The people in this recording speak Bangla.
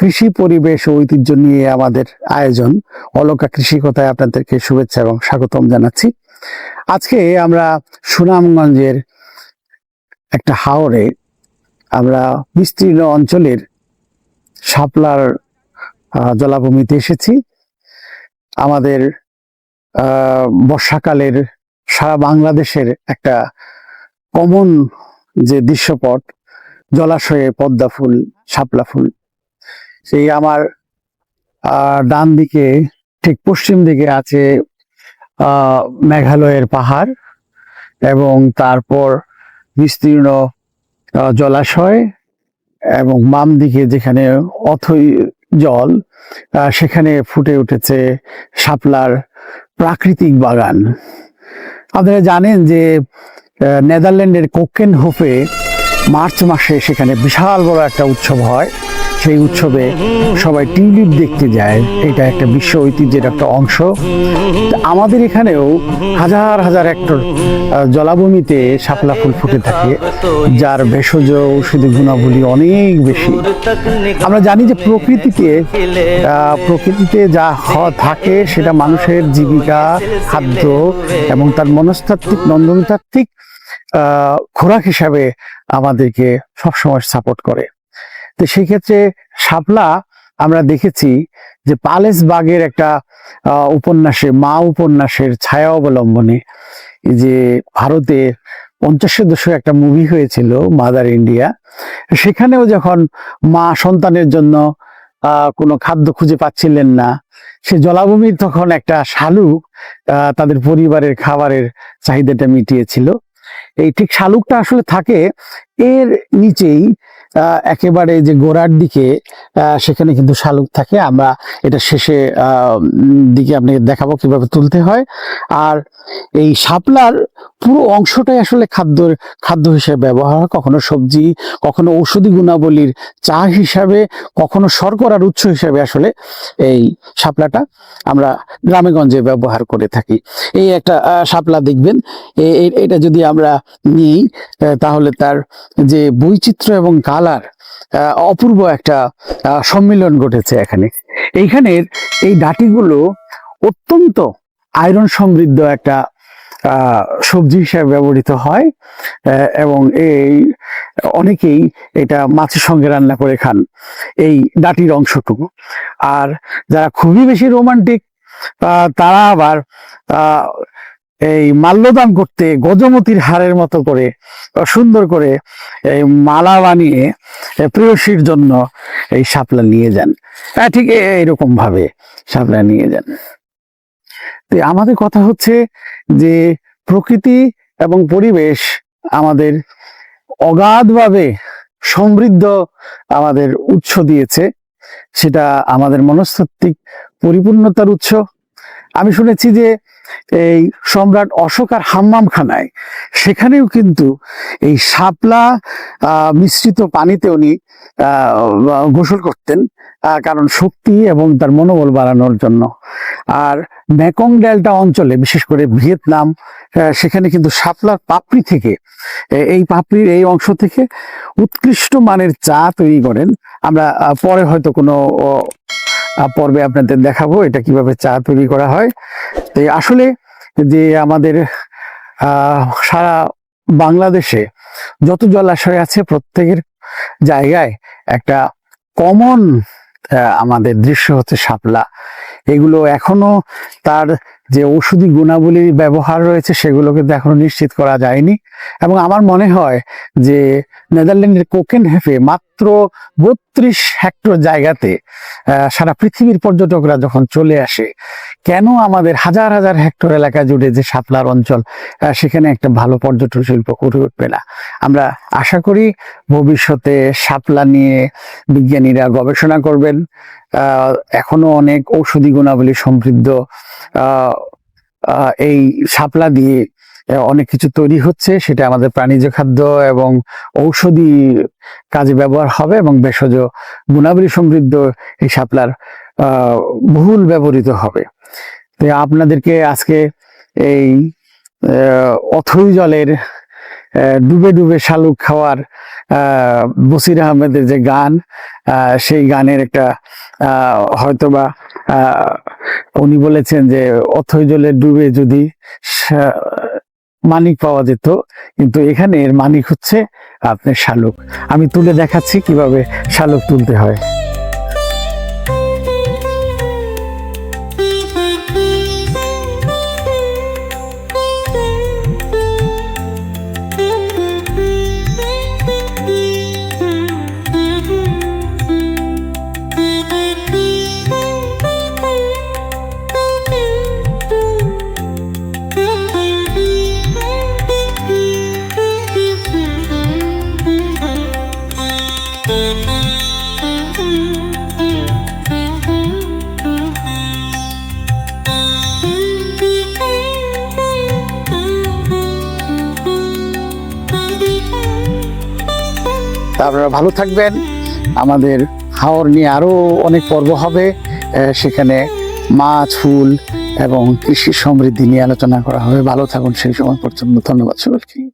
কৃষি, পরিবেশ ও ঐতিহ্য নিয়ে আমাদের আয়োজন। অলকা কৃষি কথায় আপনাদেরকে শুভেচ্ছা এবং স্বাগতম জানাচ্ছি। আজকে আমরা সুনামগঞ্জের একটা হাওরে আমরা বিস্তীর্ণ অঞ্চলের শাপলার জলাভূমিতে এসেছি। আমাদের বর্ষাকালের সারা বাংলাদেশের একটা কমন যে দৃশ্যপট, জলাশয়ে পদ্মা ফুল, শাপলা ফুল সেই আমার ডান দিকে, ঠিক পশ্চিম দিকে আছে মেঘালয়ের পাহাড় এবং তারপর বিস্তীর্ণ জলাশয় এবং বাম দিকে যেখানে অথই জল সেখানে ফুটে উঠেছে শাপলার প্রাকৃতিক বাগান। আপনারা জানেন যে নেদারল্যান্ডের কোকেন হোফে মার্চ মাসে সেখানে বিশাল বড় একটা উৎসব হয়। সেই উৎসবে সবাই টিউলিপ দেখতে যায়। এটা একটা বিশ্ব ঐতিহ্যের একটা অংশ। আমাদের এখানেও হাজার হাজার হেক্টর জলাভূমিতে শাপলা ফুল ফুটে থাকে, যার ভেষজ ঔষধি গুণাবলী অনেক বেশি। আমরা জানি যে প্রকৃতিকে প্রকৃতিতে যা থাকে সেটা মানুষের জীবিকা, খাদ্য এবং তার মনস্তাত্ত্বিক, নন্দনতাত্ত্বিক খোরাক হিসাবে আমাদেরকে সবসময় সাপোর্ট করে। তো সেই ক্ষেত্রে শাপলা আমরা দেখেছি যে পালেস বাগের একটা উপন্যাসে, মা উপন্যাসের ছায়া অবলম্বনে যে ভারতে পঞ্চাশের দশকে একটা মুভি হয়েছিল মাদার ইন্ডিয়া সেখানেও যখন মা সন্তানের জন্য কোনো খাদ্য খুঁজে পাচ্ছিলেন না, সে জলাভূমির তখন একটা শালুক তাদের পরিবারের খাবারের চাহিদাটা মিটিয়েছিল। এই ঠিক শালুকটা আসলে থাকে এর নিচেই একেবারে যে গোড়ার দিকে সেখানে কিন্তু শালুক থাকে। আমরা এটা শেষে দিকে আপনাকে দেখাবো কীভাবে তুলতে হয়। আর এই শাপলার পুরো অংশটাই আসলে খাদ্যর খাদ্য হিসেবে ব্যবহার হয়। কখনো সবজি, কখনো ঔষধি গুণাবলীর চা হিসাবে, কখনো শর্করার উৎস হিসাবে আসলে এই শাপলাটা আমরা গ্রামেগঞ্জে ব্যবহার করে থাকি। এই একটা শাপলা দেখবেন এটা যদি আমরা নিই তাহলে তার যে বৈচিত্র্য এবং কালার অপূর্ব একটা সম্মিলন ঘটেছে এখানে। এইখানের এই ডাটিগুলো অত্যন্ত আয়রন সমৃদ্ধ একটা সবজি হিসাবে ব্যবহৃত হয় এবং এই অনেকেই এটা মাছের সঙ্গে রান্না করে খান এই ডাটির অংশটুকু। আর যারা খুবই বেশি রোমান্টিক তারা আবার এই মাল্যদান করতে, গজমতির হারের মতো করে সুন্দর করে এই মালা বানিয়ে প্রেয়সীর জন্য এই শাপলা নিয়ে যান। হ্যাঁ ঠিক এইরকম ভাবে শাপলা নিয়ে যান। তো আমাদের কথা হচ্ছে যে প্রকৃতি এবং পরিবেশ আমাদের অগাধভাবে সমৃদ্ধ আমাদের উৎস দিয়েছে। সেটা আমাদের মনস্তাত্ত্বিক পরিপূর্ণতার উৎস। আমি শুনেছি যে এই সম্রাট অশোকার হাম্মামখানায়। সেখানেও কিন্তু এই আহ, মিশ্রিত পানিতে উনি গোসল করতেন কারণ শক্তি এবং তার মনোবল বাড়ানোর জন্য। আর মেকং ডেল্টা অঞ্চলে বিশেষ করে ভিয়েতনাম সেখানে কিন্তু শাপলার পাপড়ি থেকে এই পাপড়ির এই অংশ থেকে উৎকৃষ্ট মানের চা তৈরি করেন। আমরা পরে হয়তো কোনো পর্বে আপনাদের দেখাবো এটা কীভাবে চা তৈরি করা হয়। তো আসলে যে আমাদের সারা বাংলাদেশে যত জলাশয় আছে প্রত্যেকের জায়গায় একটা কমন আমাদের দৃশ্য হচ্ছে শাপলা। এগুলো এখনও তার যে ওষুধি গুণাবলীর ব্যবহার রয়েছে সেগুলো কিন্তু এখনও নিশ্চিত করা যায়নি। এবং আমার মনে হয় যে নেদারল্যান্ডের কোকেন হেফে মাত্র বত্রিশ হেক্টর জায়গাতে সারা পৃথিবীর পর্যটকরা যখন চলে আসে, কেন আমাদের হাজার হাজার হেক্টর এলাকা জুড়ে যে শাপলার অঞ্চল সেখানে একটা ভালো পর্যটন শিল্প করে উঠবে না? আমরা আশা করি ভবিষ্যতে শাপলা নিয়ে বিজ্ঞানীরা গবেষণা করবেন এখনও অনেক ঔষধি গুণাবলী সমৃদ্ধ এই শাপলা দিয়ে অনেক কিছু তৈরি হচ্ছে, সেটা আমাদের প্রাণীজ খাদ্য এবং ঔষধি কাজে ব্যবহার হবে এবং ভেষজ গুণাবলী সমৃদ্ধ এই শাপলার বহুল ব্যবহৃত হবে। তো আপনাদেরকে আজকে এই অথই জলের ডুবে ডুবে শালুক খাওয়ার বসির আহমেদের যে গান সেই গানের একটা হয়তোবা উনি বলেছেন যে অথৈ জলে ডুবে যদি মানিক পাওয়া যেত, কিন্তু এখানে এর মানিক হচ্ছে আপনার শালুক। আমি তুলে দেখাচ্ছি কীভাবে শালুক তুলতে হয়। তা আপনারা ভালো থাকবেন। আমাদের হাওর নিয়ে আরও অনেক পর্ব হবে। সেখানে মাছ, ফুল এবং কৃষি সমৃদ্ধি নিয়ে আলোচনা করা হবে। ভালো থাকুন, সেই সময় পর্যন্ত ধন্যবাদ সকলকে।